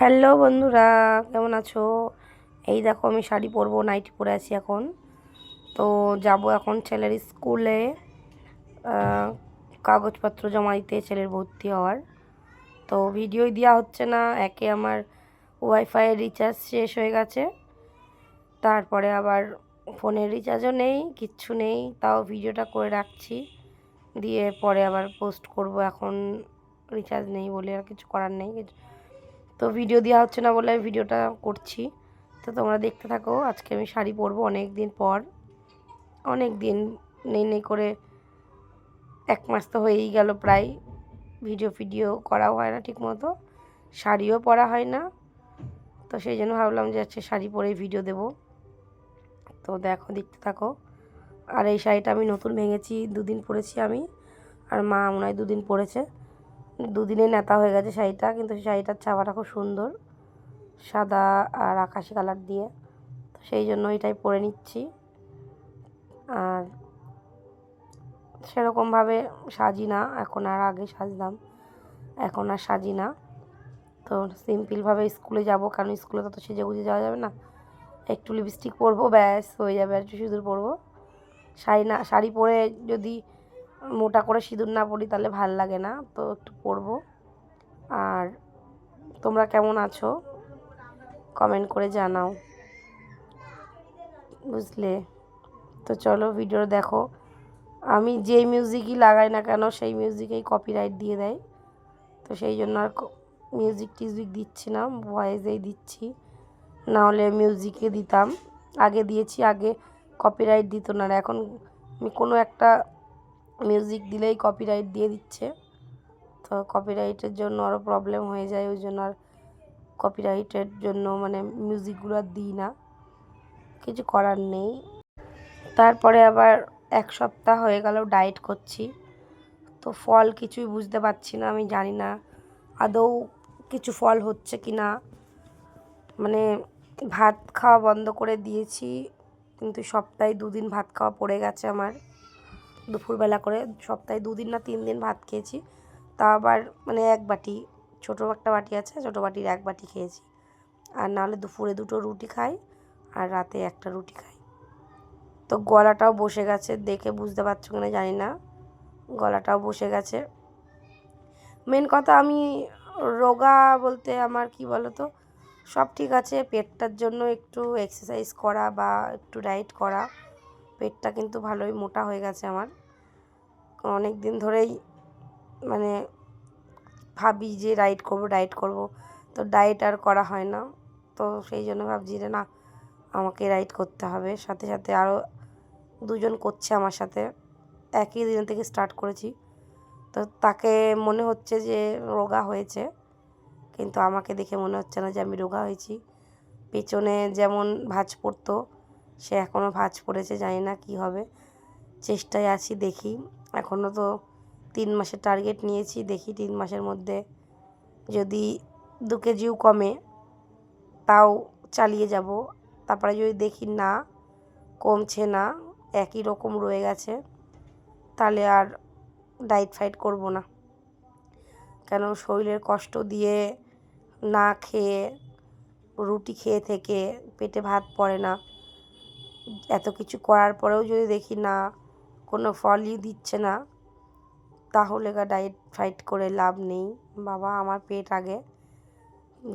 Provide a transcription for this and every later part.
Hello বন্ধুরা, কেমন আছো? এই দেখো, আমি শাড়ি পরবো নাইটি পরে আছি এখন। তো যাব এখন ছেলের স্কুলে। কাগজপত্র জমা দিতে ছেলের ভর্তি হওয়ার। তো ভিডিওই দেওয়া হচ্ছে না, একে আমার ওয়াইফাইয়ের রিচার্জ শেষ হয়ে গেছে। তারপরে আবার ফোনের রিচার্জও নেই, কিচ্ছু নেই, তাও ভিডিওটা করে রাখছি। দিয়ে পরে আবার পোস্ট করব, এখন রিচার্জ নেই বলে আর কিছু করার নেই। কিছু তো ভিডিও দেওয়া হচ্ছে না বলে আমি ভিডিওটা করছি। তো তোমরা দেখতে থাকো, আজকে আমি শাড়ি পরবো অনেক দিন পর। অনেক দিন নেই নেই করে এক মাস তো হয়েই গেল প্রায়। ভিডিও ফিডিও করাও হয় না ঠিক মতো শাড়িও পরা হয় না। তো সেই জন্য ভাবলাম যে আজকে শাড়ি পরেই ভিডিও দেব। তো দেখো, দেখতে থাকো। আর এই শাড়িটা আমি নতুন ভেঙেছি, দুদিন পরেছি আমি। আর মা মনে হয় দুদিন পরেছে। দুদিনে নেতা হয়ে গেছে শাড়িটা, কিন্তু শাড়িটার ছাপাটা খুব সুন্দর, সাদা আর আকাশি কালার দিয়ে। তো সেই জন্য এটাই পরে নিচ্ছি। আর সেরকমভাবে সাজি না, এখন আর আগে সাজলাম এখন আর সাজি না। তো সিম্পলভাবে স্কুলে যাব, কারণ স্কুলে তো সেজে গুজে যাওয়া যাবে না। একটু লিপস্টিক পরবো, ব্যাস হয়ে যাবে আর একটু সিঁদুর পরবো। শাড়ি না, শাড়ি পরে যদি মোটা করে সিঁদুর না পরি তাহলে ভালো লাগে না, তো একটু পরবো। আর তোমরা কেমন আছো? কমেন্ট করে জানাও। বুঝলে? তো চলো ভিডিও দেখো। আমি যেই মিউজিকই লাগাই না কেন, সেই মিউজিকেই কপিরাইট দিয়ে দেয়। তো সেই জন্য আর মিউজিক টিউজিক দিচ্ছি না ভয়েসেই দিচ্ছি। না হলে মিউজিকে দিতাম। আগে দিয়েছি, আগে কপিরাইট দিত না। এখন আমি কোনো একটা মিউজিক দিলেই কপিরাইট দিয়ে দিচ্ছে। তো কপিরাইটের জন্য আরও প্রবলেম হয়ে যায়, ওই জন্য আর কপিরাইটের জন্য মানে মিউজিকগুলো আর দিই না। কিছু করার নেই। তারপরে আবার এক সপ্তাহ হয়ে গেল ডায়েট করছি। তো ফল কিছুই বুঝতে পারছি না, আমি জানি না আদৌ কিছু ফল হচ্ছে কি না। মানে ভাত খাওয়া বন্ধ করে দিয়েছি, কিন্তু সপ্তাহে দুদিন ভাত খাওয়া পড়ে গেছে আমার। দুপুরবেলা করে সপ্তাহে দুদিন না তিন দিন ভাত খেয়েছি। তা আবার মানে এক বাটি, ছোটো একটা বাটি আছে, ছোটো বাটির এক বাটি খেয়েছি। আর নাহলে দুপুরে দুটো রুটি খাই আর রাতে একটা রুটি খাই। তো গলাটাও বসে গেছে, দেখে বুঝতে পারছ কিনা জানি না। গলাটাও বসে গেছে। মেন কথা আমি রোগা বলতে আমার কি বলো তো সব ঠিক আছে, পেটটার জন্য একটু এক্সারসাইজ করা বা একটু ডায়েট করা। পেটটা কিন্তু ভালোই মোটা হয়ে গেছে আমার। অনেক দিন ধরেই মানে ভাবি যে ডায়েট করব ডায়েট করব। তো ডায়েট আর করা হয় না। তো সেই জন্য ভাবছি যে না, আমাকে রাইড করতে হবে। সাথে সাথে আরও দুজন করছে আমার সাথে। একই দিন থেকে স্টার্ট করেছি। তো তাকে মনে হচ্ছে যে রোগা হয়েছে। কিন্তু আমাকে দেখে মনে হচ্ছে না যে আমি রোগা হয়েছি। পেছনে যেমন ভাঁজ পড়তো সে এখনও ভাঁজ পড়েছে, জানি না কি হবে। চেষ্টায় আছি, দেখি। এখনও তো তিন মাসের টার্গেট নিয়েছি, দেখি তিন মাসের মধ্যে যদি দু কেজিও কমে, তাও চালিয়ে যাব। তারপরে যদি দেখি না, কমছে না, একই রকম রয়ে গেছে, তাহলে আর ডায়েট ফাইট করব না। কেন শরীরের কষ্ট দিয়ে না খেয়ে, রুটি খেয়ে থেকে পেটে ভাত পড়ে না। এত কিছু করার পরেও যদি দেখি না, কোনো ফলই দিচ্ছে না, তাহলে ডায়েট ফাইট করে লাভ নেই। বাবা, আমার পেট আগে।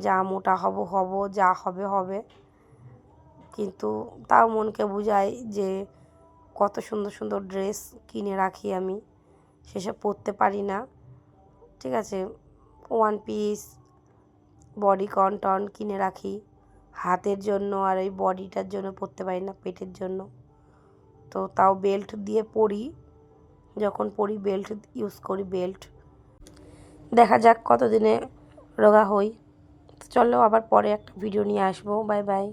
যা মোটা হব হব, যা হবে হবে। কিন্তু তাও মনকে বুঝাই যে কত সুন্দর সুন্দর ড্রেস কিনে রাখি আমি। সেসব পরতে পারি না। ঠিক আছে? One piece body cotton কিনে রাখি। হাতের জন্য আর ওই বডিটার জন্য পরতে পারি না, পেটের জন্য। তো তাও বেল্ট দিয়ে পরি, যখন পরি বেল্ট ইউজ করি বেল্ট দেখা যাক কতদিনে রোগা হই। চলো আবার পরে একটা ভিডিও নিয়ে আসব। Bye bye